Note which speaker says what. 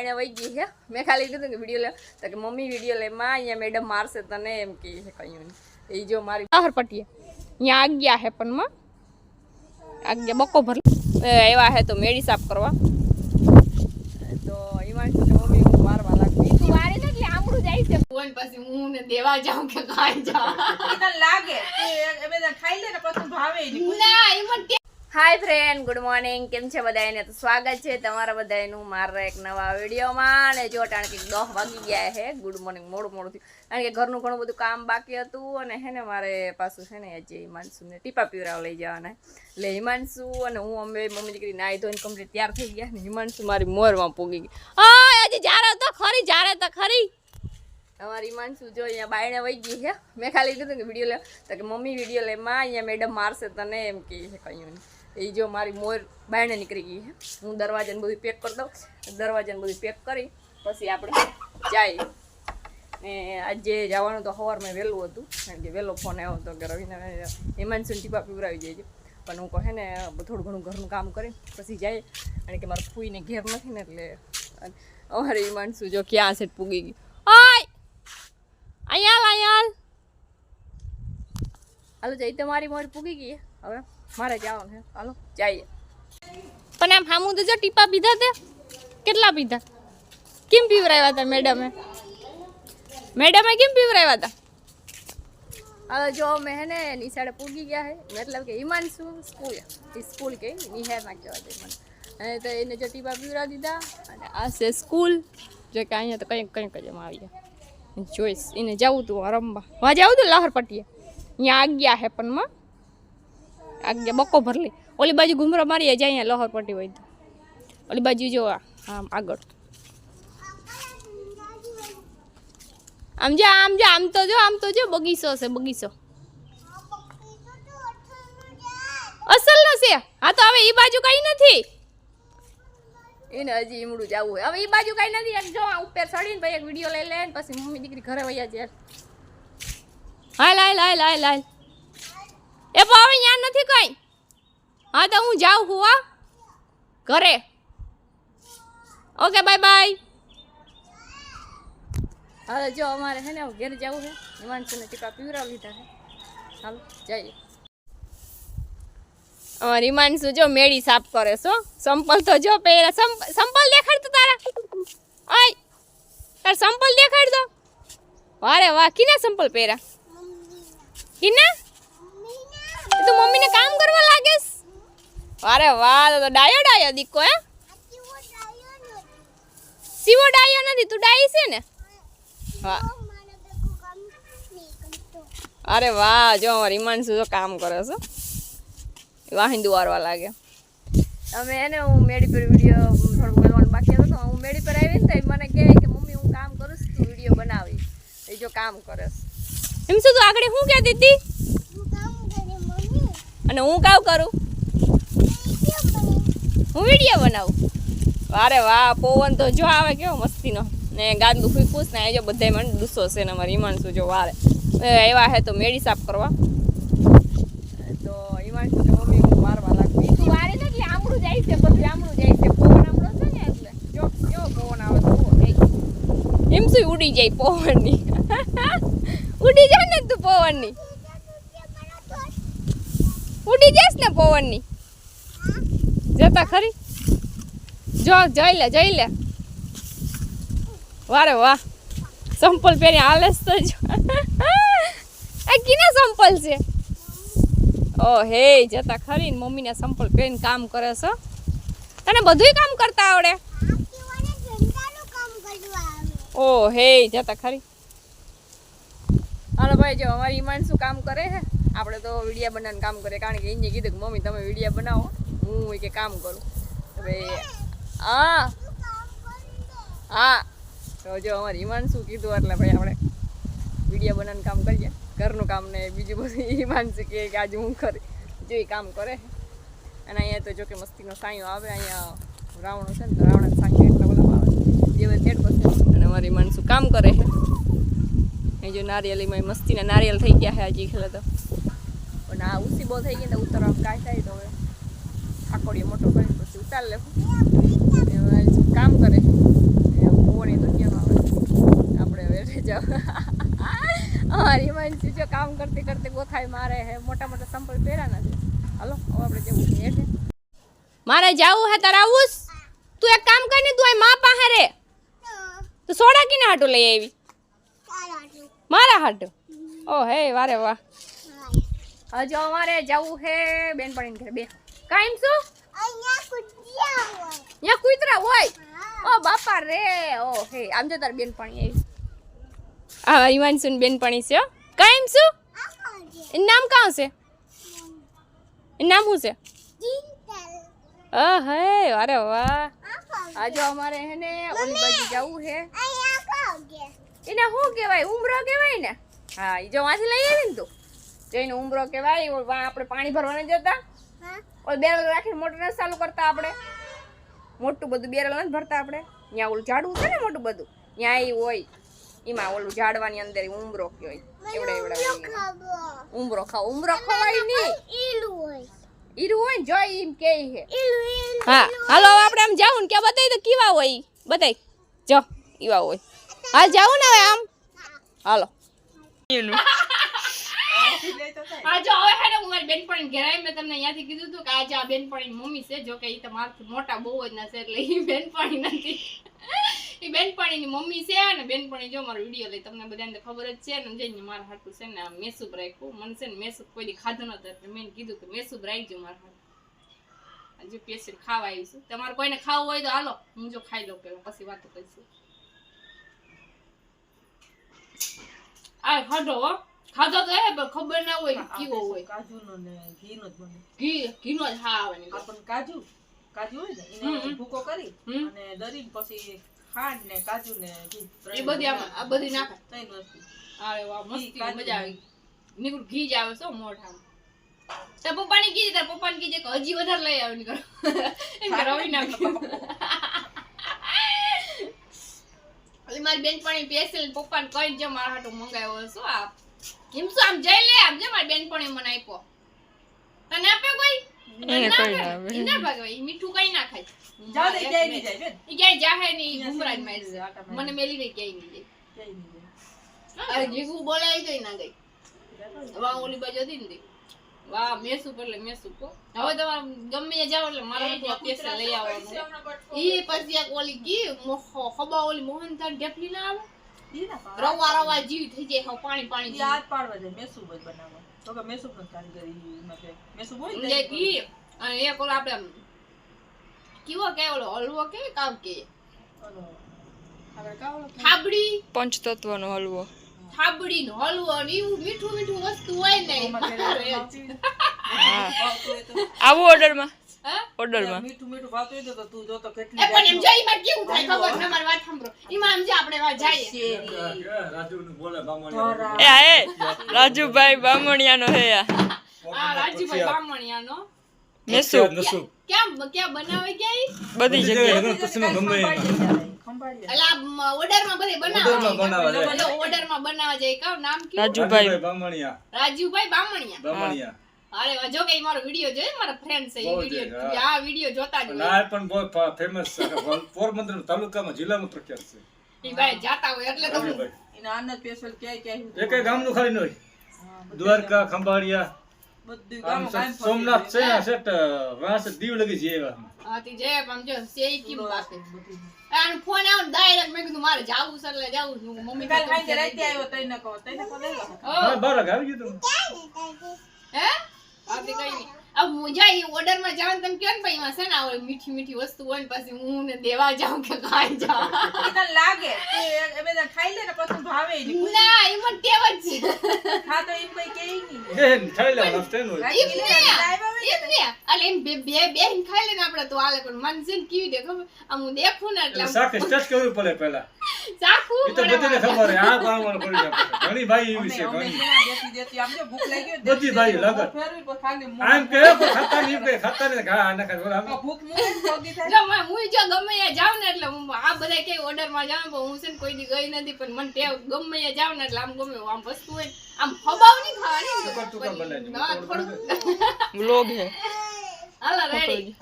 Speaker 1: બાયણે વહી ગઈ છે. મેં ખાલી કીધું કે વીડિયો લે તો કે મમ્મી વીડિયો લે માં અહીંયા મેડમ મારશે તને એમ કે છે કહ્યું એ જો મારી બહાર પટીએ. અહીંયા આગ્યા હે પણ માં. આગિયા બકો ભર એવા હે તો મેડી સાફ કરવા. તો એમાં શું મમ્મી હું મારવા લાગી. તું વારે ને એટલે આમળું જાય છે. ફોન પછી હું ને દેવા જાઉં કે કાઈ જાઉં?
Speaker 2: તને લાગે? એ- એ બધા ખાઈ લે ને પછી ભાવે
Speaker 1: ના એમાં હાય ફ્રેન્ડ ગુડ મોર્નિંગ કેમ છે બધાને તો સ્વાગત છે તમારા બધાનું મારા એક નવા વિડીયોમાં. અને જો કારણ કે દસ વાગી ગયા છે ગુડ મોર્નિંગ મોડું મોડું થયું. કારણ કે ઘરનું ઘણું બધું કામ બાકી હતું. અને હે ને, મારે પાછું છે ને, આજે હિમાંશુને ટીપા પીવરાવ લઈ જવાના. એટલે હિમાંશુ અને હું અમે મમ્મી દીકરી નાહી ધોઈને કમ્પ્લીટ તૈયાર થઈ ગયા. ને હિમાંશુ મારી મોરમાં પૂગી ગઈ. હા આજે જ્યારે તો ખરી જ્યારે તો ખરી. અમારી હિમાંશુ જો અહીંયા બાયણે વહી ગઈ છે. મેં ખાલી કીધું કે વીડિયો લે. તો કે મમ્મી વીડિયો લે. માં અહીંયા મેડમ મારશે તને એમ કે છે કહ્યું નહીં એ જો મારી મોર બાયણે નીકળી ગઈ છે. હું દરવાજાને બધું પેક કરી દઉં. દરવાજાને બધું પેક કરી, પછી આપણે જાય. ને આજે જવાનું તો સવારમાં વહેલું હતું. કારણ કે વહેલો ફોન આવ્યો હતો કે રવિને હિમાંશુને ટીપા પીવરાવી જાય પણ હું કહે ને, થોડું ઘણું ઘરનું કામ કરી, પછી જાય. અને કે મારા ફૂઈને ઘેર નથી ને એટલે અમારે હિમાંશુ જો ક્યાં છે પૂગી ગઈ ઓય અહીંયા અહીંયા હાલ. જઈ તમારી મોર પૂગી ગઈ હવે મારે જવાનું છે. હાલો. જઈએ. પણ આમ હામું તો જો ટીપા પીધા તે? કેટલા પીધા? કેમ પીવરાવ્યા હતા મેડમે? મેડમે કેમ પીવરાવ્યા હતા હવે જો અમે હે ને નિશાળે પૂગી ગયા હે મતલબ કે હિમાંશુ સ્કૂલ સ્કૂલ કે નિહારમાં કહેવા દે મને. અને તો એને જો ટીપા પીવરાવી દીધા અને આ છે સ્કૂલ. જો કે અહીંયા તો કંઈક કંઈક જ એમાં આવી ગયા. જોઈશ એને જવું તું રમવા વાં જવું તું લહર પટીએ અહીંયા આગિયા હે પણ માં. આગિયા બકો ભરલી. ઓલી બાજુ ઘુમરો મારીએ જાય અહીંયા લહર પટી હોય તો. ઓલી બાજુ જો આ, આમ આગળ. આમ જો આમ જો આમ તો જો આમ તો જો બગીચો છે બગીચો. અસલ નો છે. હા તો હવે એ બાજુ કઈ નથી. એને હજી ઈમડું જવું હોય. હવે એ બાજુ કઈ નથી. એમ જો ઉપર ચડીને ભાઈ એક વીડિયો લઈ લે ને પછી મમ્મી દીકરી ઘરે વયા જાય. હાલ હાલ હાલ હાલ હાલ. એ પણ હવે ત્યાં નથી કઈ. હા તો હું જાઉં છું હા. ઘરે. Okay bye bye. હાલો જો અમારે છે ને ઘેર જવું છે હિમાંશુને ટીકા પીવરાવી લીધા છે હાલો જઈએ. અમારે હિમાંશુ જો મેળી સાફ કરે છો સંપલ તો જો પહેરા સંપલ દેખાડ તો તારા. આય તાર સંપલ દેખાડ દો. વારે વાહ કિના સંપલ પહેરા કિના? તું મમ્મીને કામ કરવા લાગેસ? અરે વાહ તો ડાયો ડાયો દીકો હે? સીવો ડાયો નથી તું ડાઈ છે ને? વાહ અરે વાહ જો હિમાંશુ જો કામ કરે છે. વાહિંદુ વારવા લાગે. અમે એને હું મેડી પર વીડિયો થોડુંક બોલવાનું બાકી હતો તો હું મેડી પર આવી ને મને કહે કે મમ્મી હું કામ કરું છું તું વીડિયો બનાવી. એ જો કામ કરે એમ શું તું આગળ શું કહેતી હતી? અને હું કાવ કરું? હું વીડિયો બનાવું. વારે વાહ પવન તો જો આવે કેવો મસ્તીનો. ને ગાદલું ફૂકું ને એ જો બધાય મને ગુસ્સો છે ને અમારી હિમાંશુ જો વારે. એ એવા હે તો મેડી સાફ કરવા. તો હિમાંશુ કે મમ્મી હું મારવા લાગુ. તું વારે એટલે આમળું જાય છે બધું આમળું જાય છે. પવન આમળો છે ને એટલે. જો કેવો પવન આવે તો હિમસુ ઉડી જાય પવનની? ઉડી જાય ને તું પવનની. ઉડી જઈશ ને પવનની? જતા ખરી? જો, જઈ લે જઈ લે. વારે વાહ. સંપલ પહેરી હાલેસ તો જો. એ કીના સંપલ છે? ઓ, હે, જતા ખરી મમ્મીને સંપલ પહેરીને કામ કરે છે. તને બધુંય કામ કરતા આવડે? ઓ, હે, જતા ખરી. હાલો ભાઈ, જો, અમારી ઈમાન શું કામ કરે છે આપણે તો વિડીયા બનાવવાનું કામ કરે કારણ કે એને કીધું કે, મમ્મી, તમે વિડીયા બનાવો. હું કે કામ કરું. હવે હા. હા. તો જો અમારે હિમાંશુ કીધું એટલે ભાઈ આપણે વીડિયો બનાવવાનું કામ કરીએ. ઘરનું કામ ને બીજું બધું હિમાંશુ કહે કે આજે હું કરી જો એ કામ કરે. અને અહીંયા તો જો કે મસ્તીનો સાયો આવે, અહીંયા રાવણો છે ને તો રાવણ સાયો એટલા બધા આવે જે બધે પાસે અને અમારી હિમાંશુ કામ કરે છે. અહીં જો નારિયેલીમાં મસ્તીના નારિયેલ થઈ ગયા છે હજી ખેલા તો. પણ આ બહુ થઈ ગઈ ને ઉતરવાનું કાંઈ થાય તો હવે ઠાકોડીએ મોટો કરી પછી ઉતાર લેવું. કામ કરે. પોણી દુનિયામાં આપણે બેઠે જાવ. અમારી માનસી જો કામ કરતી કરતી ગોથાઈ મારે હે મોટા મોટા સંપલ પહેર્યા નથી હાલો હવે આપણે જવું છે એટલે મારે જાવું હે તારે આવું તું એક કામ કરીને તું આ મા પાસે રે તો સોડા કિના હાટું લઈ આવી? મારા હાટું? ઓ હે વારે વાહ. હજુ અમારે જવું હે બેનપણી ઘરે બે કાઈમ શું? અહીંયા કૂતરા હોય? ઓ બાપા રે. ઓ હે આમ જો તાર બેનપણી આવી. આ હિમાંશુન બેનપણી છે હો. કાઈમ શું? એનું નામ કાં છે? એનું નામ શું છે? હે અરે વાહ. આજે અમારે હે ને ઓલી બાજુ જવું છે. એને શું કહેવાય? ઉમરો કહેવાય ને? હા ઈ જો વાંથી લઈ આવી ને તું. જઈને ઉમરો કહેવાય ઓલ વા આપણે પાણી ભરવાને જતા ઓલ બેરલ રાખીને મોટર નથી ચાલુ કરતા આપણે. મોટું બધું બેરલ નથી ભરતા આપણે. ત્યાં ઓલું ઝાડવું છે ને મોટું બધું. ત્યાં એ હોય. એમાં ઓલું ઝાડવાની અંદર ઉમરો કયો એવડા એવડા ઉમરો ખાવ ઉમરો ખવાય નહીં. ઈરું હોય. જો એમ કે હે હા હાલો આપણે આમ જાવું ને કે બતાવી તો કેવા હોય બતાવી બતાય. જો એવા હોય. હાલ જાવું ને હવે આમ. હાલો. આ જો હવે હે ને હું મારી બેનપણી ઘરે આવી તમને અહીંયાથી કીધું હતું કે આજે આ બેનપણી મમ્મી છે જો કે ઈ તમારાથી મોટા બહુ જ ના છે એટલે ઈ બેનપણી નથી. ઈ બેનપણીની મમ્મી છે ને બેનપણી જો મારો વીડિયો લઈ, તમને બધાને ખબર જ છે. ને જઈને મારા હાટું છે ને મેસૂબ રાખ્યું. મને છે ને મેસુબ કોઈ દી ખાધું નતું મેં કીધું કે મેસૂબ રાખજો મારા હાટું. હજુ ખાવા આવી તમારે કોઈને ખાવું હોય તો હાલો, હું જો ખાઈ લઉં પેલા, પછી વાતો કરીશું. આ હડો ખાધો તો હે પણ ખબર ના હોય કેવો હોય.
Speaker 2: કાજુનો ને ઘીનો જ બને
Speaker 1: ઘી ઘીનો જ હા આવે ને
Speaker 2: આપણને કાજુ કાજુ હોય ને એને ભૂકો કરી અને દરીને પછી ખાંડ ને કાજુ ને ઘી
Speaker 1: એ બધી આમાં આ બધી નાખે.
Speaker 2: ત્રણ વસ્તુ
Speaker 1: અરે વાહ મસ્તી મજા આવી. નીકળ ઘી જ આવે છો મોઢામાં. તાર પપ્પાને કીધું તાર પપ્પાને કીધે કે હજી વધારે લઈ આવે નીકળો. એમ કે રવિ નાખ્યું મારી બેનપણી પેસેલ પપ્પાને કઈ જ મારા હાટું મંગાવ્યો શું આ કેમ શું આમ જઈ લે આમ જે મારી બેનપણી મને આપ્યો? તને આપ્યો કોઈ? ના
Speaker 3: આવે.
Speaker 1: મીઠું કઈ ખાય.
Speaker 2: ક્યાંય
Speaker 1: જાહે નહીં
Speaker 2: મારી.
Speaker 1: મને મેલી નહીં ક્યાંય નહીં જાય. જીગુ બોલાવી ગઈ ગઈ. વાહ ઓલી બાજુ હતી ને. વાહ મેસુ પર એટલે મેસુ કો હવે તમારે ગમે ત્યાં જાવ એટલે મારા આ લઈ આવવાનું. એ પછી એક ઓલી ગી મોહો ખબા ઓલી મોહનથાળ ઢેફલી ના આવે?
Speaker 2: ઈ ના પાડે.
Speaker 1: રવા રવા જીવ થઈ જાય હાવ પાણી પાણી
Speaker 2: ઈ પાડવા જાય મેસૂબ જ બનાવવા. તો કે મેસૂબ નો કારીગરી એમાં કે મેસૂબ હોય ને
Speaker 1: અને એક ઓલો આપણે કેવો કે ઓલો હલવો કે કામ કે?
Speaker 2: ઓલો, આપણે કાં? ઓલો
Speaker 1: થાબડી
Speaker 3: હલવો.
Speaker 1: થાબડી નો હલવો ને એવું મીઠું મીઠું વસ્તુ હોય ને.
Speaker 3: આવું ઓર્ડરમાં
Speaker 1: હા
Speaker 3: ઓર્ડરમાં.
Speaker 2: મીઠું મીઠું ભાવતું હોય તો તો તું જો તો કેટલી
Speaker 1: પણ એમ જો એમાં કેવું થાય ખબર છે મારી વાત સાંભળો. એમાં એમ જે આપણે વા જઈએ.
Speaker 2: શેરી,
Speaker 3: એ આ એ રાજુભાઈ બામણિયાનો હે આ.
Speaker 1: આ રાજુભાઈ બામણિયાનો. ક્યાં બનાવે ક્યાં ઈ?
Speaker 3: બધી જગ્યાએ.
Speaker 1: કયું
Speaker 3: રાજુભાઈ
Speaker 4: બામણિયા.
Speaker 1: રાજુભાઈ બામણિયા.
Speaker 4: બામણિયા.
Speaker 1: અરે જો કે મારો વિડિયો જોયો મારા ફ્રેન્ડ છે
Speaker 4: એ
Speaker 1: વિડિયો આ વિડિયો જોતા જ હોય.
Speaker 4: પણ બહુ ફેમસ છે પોરબંદર તાલુકામાં જિલ્લામાં પ્રખ્યાત છે.
Speaker 1: ઈ ભાઈ જાતા હોય એટલે તો.
Speaker 2: એના આનંદ સ્પેશિયલ ક્યાંય ક્યાંય
Speaker 4: એકેય ગામનું ખાલી ન હોય
Speaker 2: હા,
Speaker 4: દ્વારકા ખંભાળિયા.
Speaker 2: બધું ગામો ગામ
Speaker 4: સોમનાથ છે ને સેટ વાસ દીવ લગી છે એવા.
Speaker 1: હા તી જય આમ જો સે ઈ કેમ આનો ફોન આવ્યો ને ડાયરેક્ટ મેં કીધું મારે જાવું છે એટલે જાવું છું. મમ્મી
Speaker 2: કાલ
Speaker 1: કે
Speaker 2: રાતે આવ્યો તઈને કહો, તઈને કહો લઈ લો.
Speaker 4: હા બરાબર આવી ગયું
Speaker 1: તું. હે? આપણે કરી અબ મીઠી મીઠી વસ્તુ હોય ને દેવા જાઉં કે ખાઈ
Speaker 2: લે ને ભાવે
Speaker 1: ના એ મને જ
Speaker 2: હા તો એમ કોઈ
Speaker 1: એમ બે બે બે ખાઈ લે ને આપણે તો આલે પણ મન છે કેવી દે ખબર? આમ હું દેખું ને એટલે
Speaker 4: પડે પહેલા.
Speaker 1: ચાખું
Speaker 4: તો બધાને ખબર હોય આ પડી જાય. ઘણી ભાઈ એવી છે ઘણી. બધી ભાઈ. આમ કે ખાતા નહીં કે ખાતા ઘા આના ખાય
Speaker 2: ભૂખ
Speaker 1: મેં હું જો ગમે ને એટલે હું આ બધા કઈ ઓર્ડરમાં જાવ પણ હું છે ને કોઈ દી ગઈ નથી પણ મને ટેવ ગમે જાઉં ને એટલે આમ ગમે આમ વસ્તુ હોય આમ ખબાવ નહીં ખાવાની.
Speaker 3: હે
Speaker 1: હાલો રેડી